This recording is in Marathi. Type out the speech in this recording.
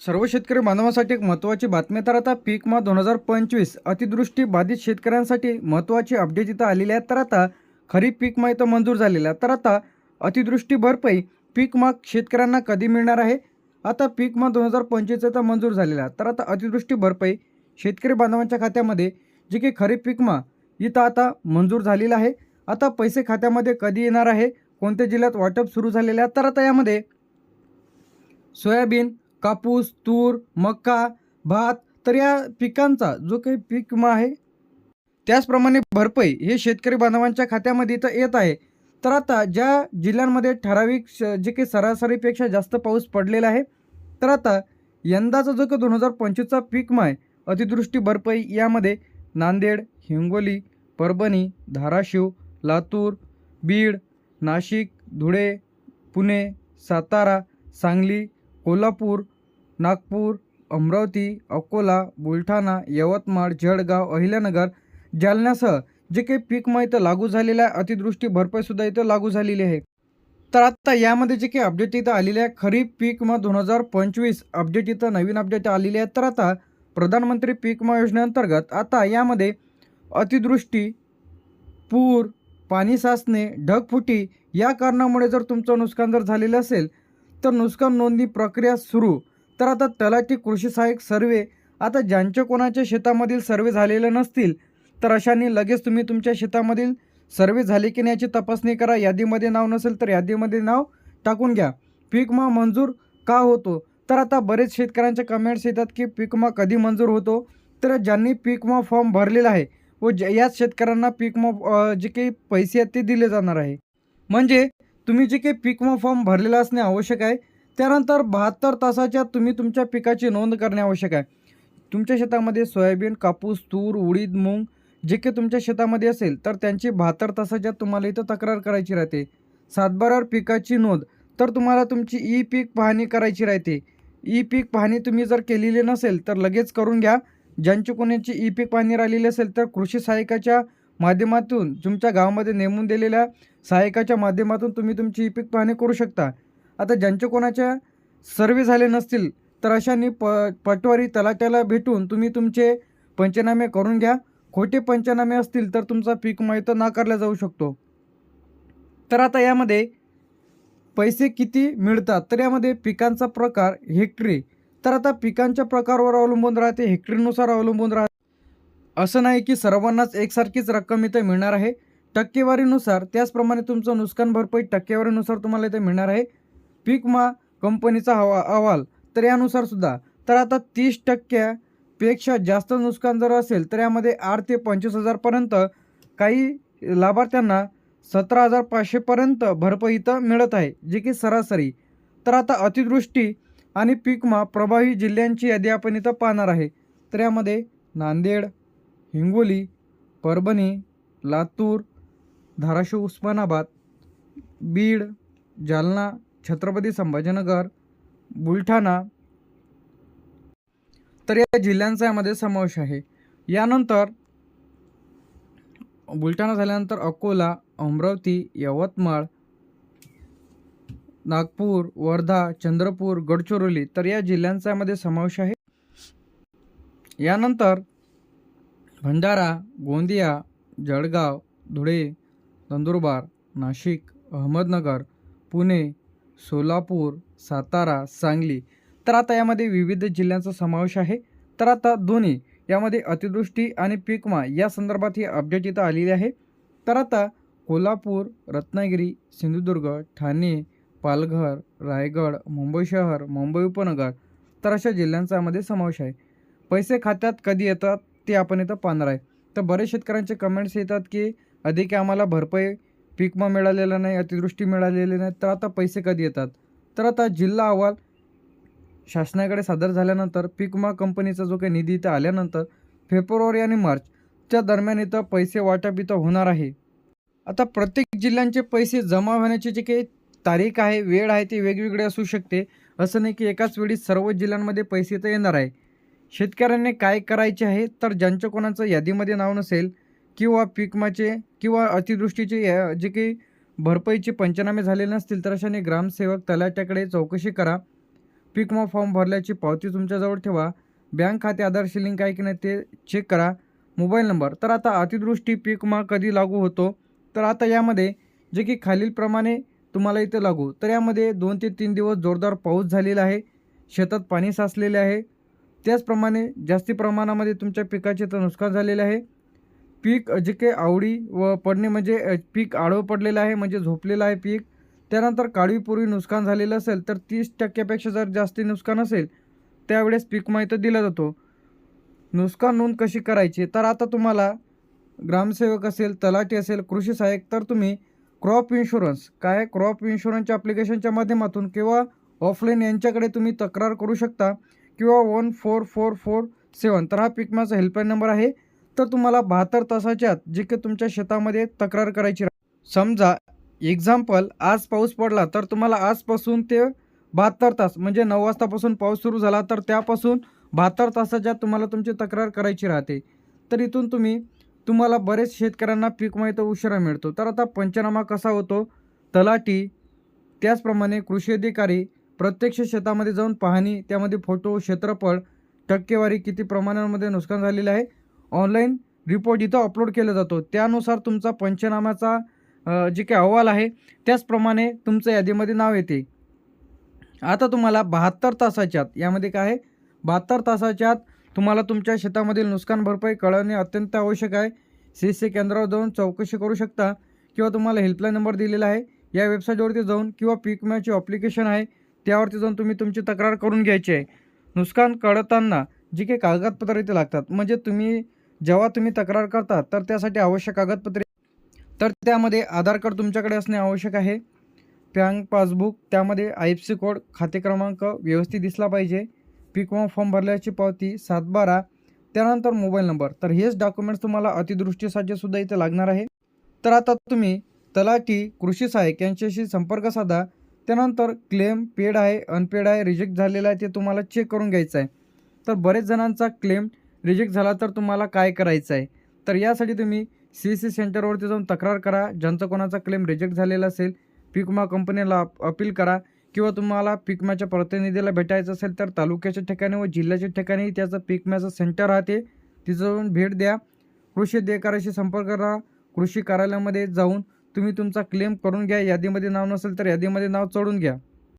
सर्व शेतकरी बांधवांसाठी एक महत्त्वाची बातमी तर आता पीक मा दोन हजार पंचवीस अतिदृष्टी बाधित शेतकऱ्यांसाठी महत्त्वाची अपडेट इथं आलेली आहे. तर आता खरीप पीक मा इथं मंजूर झालेला आहे. तर आता अतिदृष्टी भरपाई पीक मा शेतकऱ्यांना कधी मिळणार आहे? आता पीक मा दोन हजार पंचवीस इथं मंजूर झालेला आहे. तर आता अतिदृष्टी भरपाई शेतकरी बांधवांच्या खात्यामध्ये जे की खरीप पीक मा इथं आता मंजूर झालेलं आहे. आता पैसे खात्यामध्ये कधी येणार आहे? कोणत्या जिल्ह्यात वाटप सुरू झालेलं आहे? तर आता यामध्ये सोयाबीन कापूस तूर मका भात तर या पिकांचा जो काही पीक विमा आहे त्याचप्रमाणे भरपाई हे शेतकरी बांधवांच्या खात्यामध्ये इथं येत आहे. तर आता ज्या जिल्ह्यांमध्ये ठराविक श- जे काही सरासरीपेक्षा जास्त पाऊस पडलेला आहे तर आता यंदाचा जो काही दोन हजार पंचवीसचा पीक माय आहे भरपाई यामध्ये नांदेड हिंगोली परभणी धाराशिव लातूर बीड नाशिक धुळे पुणे सातारा सांगली कोल्हापूर नागपूर अमरावती अकोला बुलढाणा यवतमाळ जळगाव अहिल्यानगर जालन्यासह जे काही पीकमा इथं लागू झालेलं आहे अतिवृष्टी भरपाईसुद्धा इथं लागू झालेली आहे. तर आत्ता यामध्ये जे काही अपडेट इथं आलेले आहे खरीप पीक दोन हजार पंचवीस अपडेट इथं नवीन अपडेट आलेली आहे. तर आता प्रधानमंत्री पीक विमा योजनेअंतर्गत आता यामध्ये अतिवृष्टी पूर पाणी साचणे ढगफुटी या कारणामुळे जर तुमचं नुकसान जर झालेलं असेल तर नुकसान नोंदणी प्रक्रिया सुरू. तर आता तलाठी कृषी सहाय्यक सर्वे. आता ज्यांच्या कोणाच्या शेतामधील सर्वे झालेले नसतील तर अशांनी लगेच तुम्ही तुमच्या शेतामधील सर्वे झाले की नाही याची तपासणी करा. यादीमध्ये नाव नसेल तर यादीमध्ये नाव टाकून घ्या. पीक विमा मंजूर का होतो? तर आता बरेच शेतकऱ्यांच्या कमेंट्स येतात की पीक विमा कधी मंजूर होतो? तर ज्यांनी पीक विमा फॉर्म भरलेला आहे व ज याच शेतकऱ्यांना पीक विमा जे काही पैसे आहेत ते दिले जाणार आहे. म्हणजे तुम्ही जे काही पीक विमा फॉर्म भरलेला असणे आवश्यक आहे त्यानंतर बहात्तर तासाच्या तुम्ही तुमच्या पिकाची नोंद करणे आवश्यक आहे. तुमच्या शेतामध्ये सोयाबीन कापूस तूर उडीद मूग जे काही तुमच्या शेतामध्ये असेल तर त्यांची बहात्तर तासाच्या तुम्हाला इथं तक्रार करायची राहते. सातबारावर पिकाची नोंद तर तुम्हाला तुमची ई पीक पाहणी करायची राहते. ई पीक पाहणी तुम्ही जर केलेली नसेल तर लगेच करून घ्या. ज्यांची कोणाची ई पीक पाहणी राहिलेली असेल तर कृषी सहाय्यकाच्या माध्यमातून तुमच्या गावामध्ये नेमून दिलेल्या सहाय्यकाच्या माध्यमातून तुम्ही तुमची ई पीक पाहणी करू शकता. आता ज्यांचे कोणाच्या सर्वे झाले नसतील तर अशांनी प पटवारी तलाट्याला भेटून तुम्ही तुमचे पंचनामे करून घ्या. खोटे पंचनामे असतील तर तुमचा पीक माहिती नाकारला जाऊ शकतो. तर आता यामध्ये पैसे किती मिळतात? तर यामध्ये पिकांचा प्रकार हेक्टरी. तर आता पिकांच्या प्रकारावर अवलंबून राहते हेक्टरीनुसार अवलंबून राहते. असं नाही की सर्वांनाच एकसारखीच रक्कम इथं मिळणार आहे. टक्केवारीनुसार त्याचप्रमाणे तुमचं नुकसान भरपाई टक्केवारीनुसार तुम्हाला इथं मिळणार आहे. पीक विमा कंपनीचा हवा अहवाल तर यानुसार सुद्धा. तर आता तीस टक्क्यापेक्षा जास्त नुकसान जर असेल तर यामध्ये आठ ते पंचवीस हजारपर्यंत काही लाभार्थ्यांना सतरा हजार पाचशेपर्यंत भरपाई इथं मिळत आहे जे की सरासरी. तर आता अतिवृष्टी आणि पीकमा प्रभावी जिल्ह्यांची यादी आपण इथं पाहणार आहे. तर यामध्ये नांदेड हिंगोली परभणी लातूर धाराशिव उस्मानाबाद बीड जालना छत्रपती संभाजीनगर बुलढाणा. तर या जिल्ह्यांचा यामध्ये समावेश आहे. यानंतर बुलढाणा झाल्यानंतर अकोला अमरावती यवतमाळ नागपूर वर्धा चंद्रपूर गडचिरोली. तर या जिल्ह्यांचा यामध्ये समावेश आहे. यानंतर भंडारा गोंदिया जळगाव धुळे नंदुरबार नाशिक अहमदनगर पुणे सोलापूर सातारा सांगली. तर आता यामध्ये विविध जिल्ह्यांचा समावेश आहे. तर आता दोन्ही यामध्ये अतिवृष्टी आणि पिकमा या संदर्भात ही अपडेट इथं आलेली आहे. तर आता कोल्हापूर रत्नागिरी सिंधुदुर्ग ठाणे पालघर रायगड मुंबई शहर मुंबई उपनगर तर अशा जिल्ह्यांचा यामध्ये समावेश आहे. पैसे खात्यात कधी येतात? ते आपण इथं पाहणार आहे. तर बरेच शेतकऱ्यांचे कमेंट्स येतात की अधिक आम्हाला भरपाई पीक विमा मिळालेला नाही अतिवृष्टी मिळालेली नाही तर आता पैसे कधी येतात? तर आता जिल्हा अहवाल शासनाकडे सादर झाल्यानंतर पीक कंपनीचा जो काही निधी इथं आल्यानंतर फेब्रुवारी आणि मार्चच्या दरम्यान इथं पैसे वाटप इथं होणार आहे. आता प्रत्येक जिल्ह्यांचे पैसे जमा होण्याची जी काही तारीख आहे वेळ आहे ती वेगवेगळी असू शकते. असं नाही की एकाच वेळी सर्व जिल्ह्यांमध्ये पैसे इथं येणार आहे. शेतकऱ्यांनी काय करायचे आहे? तर ज्यांच्या कोणाचं यादीमध्ये नाव नसेल किंवा पिकमाचे किंवा अतिवृष्टीचे या- जे काही भरपाईचे पंचनामे झालेले नसतील तर अशाने ग्रामसेवक तलाट्याकडे चौकशी करा. पीकमा फॉर्म भरल्याची पावती तुमच्याजवळ ठेवा. बँक खाते आधारशी लिंक आहे की नाही ते चेक करा. Mobile number. तर आता अतिदृष्टी पीकमा कधी लागू होतो? तर आता यामध्ये जे की खालीलप्रमाणे तुम्हाला इथे लागू. तर यामध्ये दोन ते तीन दिवस जोरदार पाऊस झालेला आहे. शेतात पाणी साचलेले आहे. त्याचप्रमाणे जास्ती प्रमाणामध्ये तुमच्या पिकाचे तर नुकसान झालेले आहे. पीक जे काही आवडी व पडणे म्हणजे पीक आडवं पडलेलं आहे म्हणजे झोपलेलं आहे पीक. त्यानंतर काळवीपूर्वी नुकसान झालेलं असेल तर तीस टक्क्यापेक्षा जर जास्ती नुकसान असेल त्यावेळेस पीक माहिती दिला जातो. नुकसान नोंद कशी करायची? तर आता तुम्हाला ग्रामसेवक असेल तलाठी असेल कृषी सहाय्यक तर तुम्ही क्रॉप इन्शुरन्स. काय? क्रॉप इन्शुरन्सच्या ॲप्लिकेशनच्या माध्यमातून किंवा ऑफलाईन यांच्याकडे तुम्ही तक्रार करू शकता. किंवा one four four four seven. तर हा पीक विमाचा हेल्पलाईन नंबर आहे. तर तुम्हाला बहात्तर तासाच्या आत जे काही तुमच्या शेतामध्ये तक्रार करायची समजा एक्झाम्पल आज पाऊस पडला तर तुम्हाला आजपासून ते बहात्तर तास म्हणजे नऊ वाजतापासून पाऊस सुरू झाला तर त्यापासून बहात्तर तासाच्या तुम्हाला तुमची तक्रार करायची राहते. तर इथून तुम्ही तुम्हाला बरेच शेतकऱ्यांना पीक माहिती उशिरा मिळतो. तर आता पंचनामा कसा होतो? तलाठी त्याचप्रमाणे कृषी अधिकारी प्रत्यक्ष शेतामध्ये जाऊन पाहणी त्यामध्ये फोटो क्षेत्रफळ टक्केवारी किती प्रमाणामध्ये नुकसान झालेलं आहे? ऑनलाईन रिपोर्ट इथं अपलोड केला जातो. त्यानुसार तुमचा पंचनाम्याचा जे काही अहवाल आहे त्याचप्रमाणे तुमचं यादीमध्ये नाव येते. आता तुम्हाला बहात्तर तासाच्या आत यामध्ये काय आहे? बहात्तर तासाच्या आत तुम्हाला तुमच्या शेतामधील नुकसान भरपाई कळवणे अत्यंत आवश्यक आहे. सी सी केंद्रावर जाऊन चौकशी करू शकता किंवा तुम्हाला हेल्पलाईन नंबर दिलेला आहे. या वेबसाईटवरती जाऊन किंवा पीक विम्याची ॲप्लिकेशन आहे. त्यावरती जाऊन तुम्ही तुमची तक्रार करून घ्यायची आहे. नुकसान कळताना जी काही कागदपत्रं इथे लागतात म्हणजे तुम्ही जेव्हा तुम्ही तक्रार करता तर त्यासाठी आवश्यक कागदपत्रे. तर त्यामध्ये आधार कार्ड तुमच्याकडे असणे आवश्यक आहे. बँक पासबुक त्यामध्ये आय एफ सी कोड खाते क्रमांक व्यवस्थित दिसला पाहिजे. पीक विमा फॉर्म भरल्याची पावती सातबारा. त्यानंतर मोबाईल नंबर. तर हेच डॉक्युमेंट्स तुम्हाला अतिदृष्टीसाठी सुद्धा इथे लागणार आहे. तर आता तुम्ही तलाठी कृषी सहाय्यक यांच्याशी संपर्क साधा. त्यानंतर क्लेम पेड आहे अनपेड आहे रिजेक्ट झालेला आहे ते तुम्हाला चेक करून घ्यायचं आहे. तर बरेच जणांचा क्लेम रिजेक्ट झाला तर तुम्हाला काय करायचं आहे? तर यासाठी तुम्ही सी सी सेंटरवरती जाऊन तक्रार करा. ज्यांचा कोणाचा क्लेम रिजेक्ट झालेला असेल पीक विमा कंपनीला अप अपील करा. किंवा तुम्हाला पीक प्रतिनिधीला भेटायचं असेल तर तालुक्याच्या ठिकाणी व जिल्ह्याच्या ठिकाणी त्याचं पीक सेंटर राहते. तिथं जाऊन भेट द्या. कृषी अधिकाऱ्याशी संपर्क करा. कृषी कार्यालयामध्ये जाऊन तुम्ही तुमचा क्लेम करून घ्या. यादीमध्ये नाव नसेल तर यादीमध्ये नाव चढून घ्या.